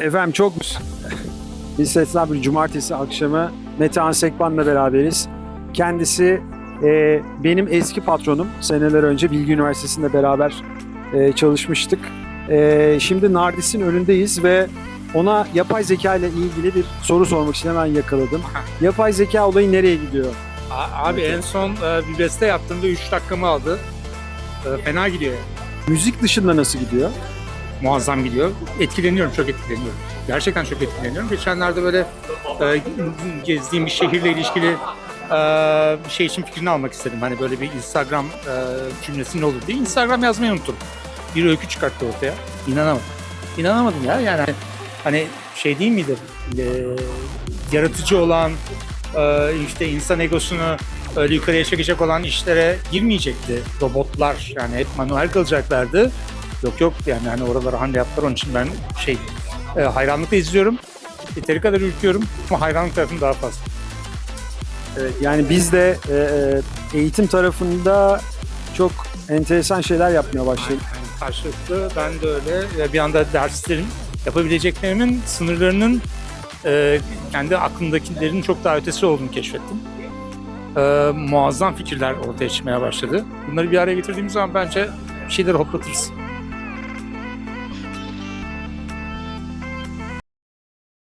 Efendim çok İstisna bir cumartesi akşamı Metehan Sekban'la beraberiz. Kendisi e, benim eski patronum. Seneler önce Bilgi Üniversitesi'nde beraber e, çalışmıştık. E, şimdi Nardis'in önündeyiz ve ona yapay zeka ile ilgili bir soru sormak için hemen yakaladım. Yapay zeka olayı nereye gidiyor? A- Abi en son e, bir beste yaptığımda 3 dakikamı aldı. E, Fena gidiyor. Müzik dışında nasıl gidiyor? Muazzam gidiyor. Etkileniyorum, çok etkileniyorum. Gerçekten çok etkileniyorum. Geçenlerde böyle e, gezdiğim bir şehirle ilişkili e, bir şey için fikrini almak istedim. Hani böyle bir Instagram e, cümlesi ne olur diye. Instagram yazmayı unuttum. Bir öykü çıkarttı ortaya. İnanamadım. İnanamadım ya. Yani hani, hani şey değil miydi? E, yaratıcı olan, e, işte insan egosunu öyle yukarıya çekecek olan işlere girmeyecekti robotlar. Yani hep manuel kalacaklardı. Yok yok yani hani oralara hamle yaptılar onun için ben şey e, hayranlıkla izliyorum. Yeteri kadar ürküyorum ama hayranlık tarafım daha fazla. Evet, yani biz de e, e, eğitim tarafında çok enteresan şeyler yapmaya başladık. Yani karşılıklı ben de öyle ve bir anda derslerin yapabileceklerimin sınırlarının e, kendi aklımdakilerin çok daha ötesi olduğunu keşfettim. E, muazzam fikirler ortaya çıkmaya başladı. Bunları bir araya getirdiğimiz zaman bence bir şeyleri hoplatırız.